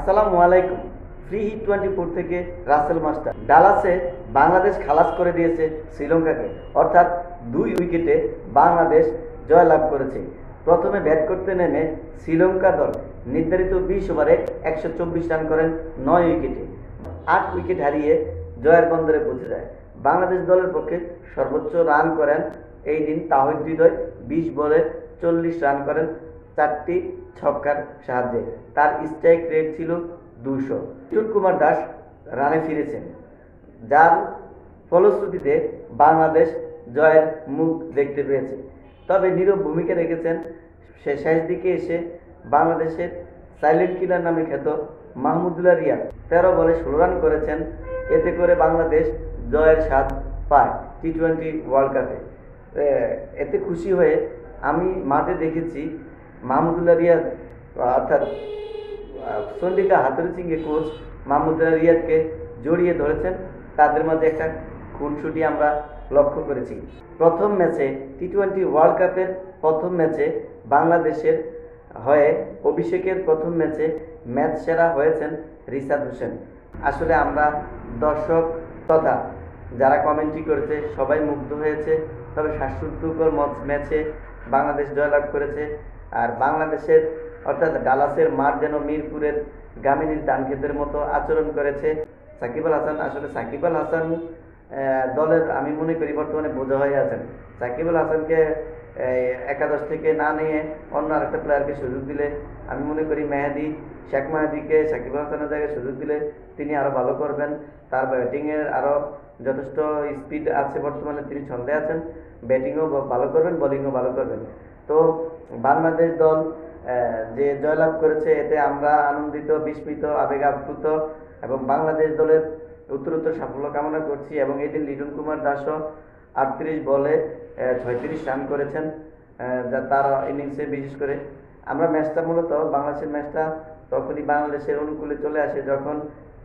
আসসালামু আলাইকুম। Free hit twenty four থেকে রাসেল মাস্টার ডালাসে বাংলাদেশ খালাস করে দিয়েছে শ্রীলঙ্কাকে। অর্থাৎ দুই উইকেটে বাংলাদেশ জয়লাভ করেছে। প্রথমে ব্যাট করতে নেমে শ্রীলঙ্কা দল নির্ধারিত বিশ ওভারে একশো চব্বিশ রান করেন নয় উইকেটে। আট উইকেট হারিয়ে জয়ের বন্দরে পৌঁছে যায়। বাংলাদেশ দলের পক্ষে সর্বোচ্চ রান করেন এই দিন তাহিদ হৃদয়। বিশ বলে চল্লিশ রান করেন চারটি ছক্কার সাহায্যে। তার স্ট্রাইক রেট ছিল দুশো কিশোর কুমার দাস রানে ফিরেছেন, যার ফলশ্রুতিতে বাংলাদেশ জয়ের মুখ দেখতে পেয়েছে। তবে নীরব ভূমিকা রেখেছেন সে শেষ দিকে এসে বাংলাদেশের সাইলেন্ট কিলার নামে খ্যাত মাহমুদুল্লাহ রিয়া। তেরো বলে ষোলো রান করেছেন, এতে করে বাংলাদেশ জয়ের স্বাদ পায় টি টোয়েন্টি ওয়ার্ল্ড কাপে এতে খুশি হয়ে আমি মাঠে দেখেছি মাহমুদুল্লাহ রিয়াদ, অর্থাৎ চন্ডিকা হাতুরি সিংহে কোচ মাহমুদুল্লাহ রিয়াদকে জড়িয়ে ধরেছেন। তাদের মধ্যে একটা খুনসুটি আমরা লক্ষ্য করেছি। প্রথম ম্যাচে টি টোয়েন্টি ওয়ার্ল্ড কাপের প্রথম ম্যাচে বাংলাদেশের হয়ে অভিষেকের প্রথম ম্যাচে ম্যাচ সেরা হয়েছেন রিসাদ হোসেন। আসলে আমরা দর্শক তথা যারা কমেন্ট্রি করেছে, সবাই মুগ্ধ হয়েছে। তবে শ্বাসরুদ্ধকর ম্যাচে বাংলাদেশ জয়লাভ করেছে আর বাংলাদেশের, অর্থাৎ ডালাসের মাঠ যেন মিরপুরের গামিনীর ধানক্ষেতের মতো আচরণ করেছে। সাকিব আল হাসান, আসলে সাকিব আল হাসান দলের, আমি মনে করি বর্তমানে বোঝা হয়ে আছেন। সাকিব আল হাসানকে একাদশ থেকে না নিয়ে অন্য আরেকটা প্লেয়ারকে সুযোগ দিলে, আমি মনে করি মেহেদি, শেখ মেহেদিকে সাকিব আল হাসানের জায়গায় সুযোগ দিলে তিনি আরও ভালো করবেন। তার ব্যাটিংয়ের আরও যথেষ্ট স্পিড আছে বর্তমানে, তিনি ছন্দে আছেন। ব্যাটিংও ভালো করবেন বোলিংও ভালো করবেন। তো বাংলাদেশ দল যে জয়লাভ করেছে, এতে আমরা আনন্দিত, বিস্মিত আবেগ আপ্লুত এবং বাংলাদেশ দলের উত্তরোত্তর সাফল্য কামনা করছি এবং এদিন লিটন কুমার দাসও আটত্রিশ বলে ছয়ত্রিশ রান করেছেন যা তার ইনিংসে বিশেষ করে। আমরা ম্যাচটা মূলত, বাংলাদেশের ম্যাচটা তখনই বাংলাদেশের অনুকূলে চলে আসে যখন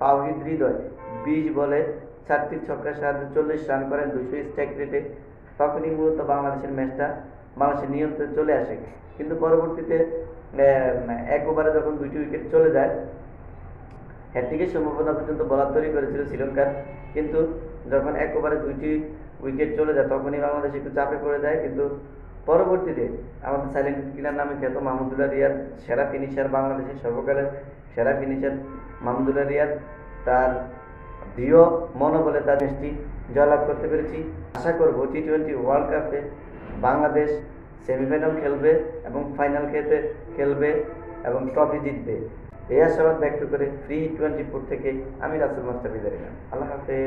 পাওহিদ হৃদয় বিশ বলে চারটি ছক্কার সাহায্যে চল্লিশ রান করেন দুশো স্ট্রাইক রেটে। তখনই মূলত বাংলাদেশের ম্যাচটা বাংলাদেশের নিয়ন্ত্রণে চলে আসে। কিন্তু পরবর্তীতে এক ওভারে যখন দুইটি উইকেট চলে যায় হ্যাট্রিকের সম্ভাবনা পর্যন্ত বলার তৈরি করেছিল শ্রীলঙ্কার। কিন্তু যখন এক ওভারে দুইটি উইকেট চলে যায়, তখনই বাংলাদেশ একটু চাপে পড়ে যায়। কিন্তু পরবর্তীতে আমাদের সাইলেন্ট কিলার নামে খ্যাত মাহমুদুল্লাহ রিয়াদ, সেরা ফিনিশার বাংলাদেশের সর্বকালের সেরা ফিনিশার মাহমুদুল্লাহ রিয়াদ, তার দৃঢ় মনোবলে তার দেশটি জয়লাভ করতে পেরেছি। আশা করব টি টোয়েন্টি ওয়ার্ল্ড কাপে বাংলাদেশ সেমিফাইনাল খেলবে এবং ফাইনাল খেতে খেলবে এবং ট্রফি জিতবে। এই আশাবাদ ব্যক্ত করে ফ্রি টোয়েন্টি ফোর থেকে আমি রাসুল মাস্টার বিদায় নিলাম। আল্লাহ হাফেজ।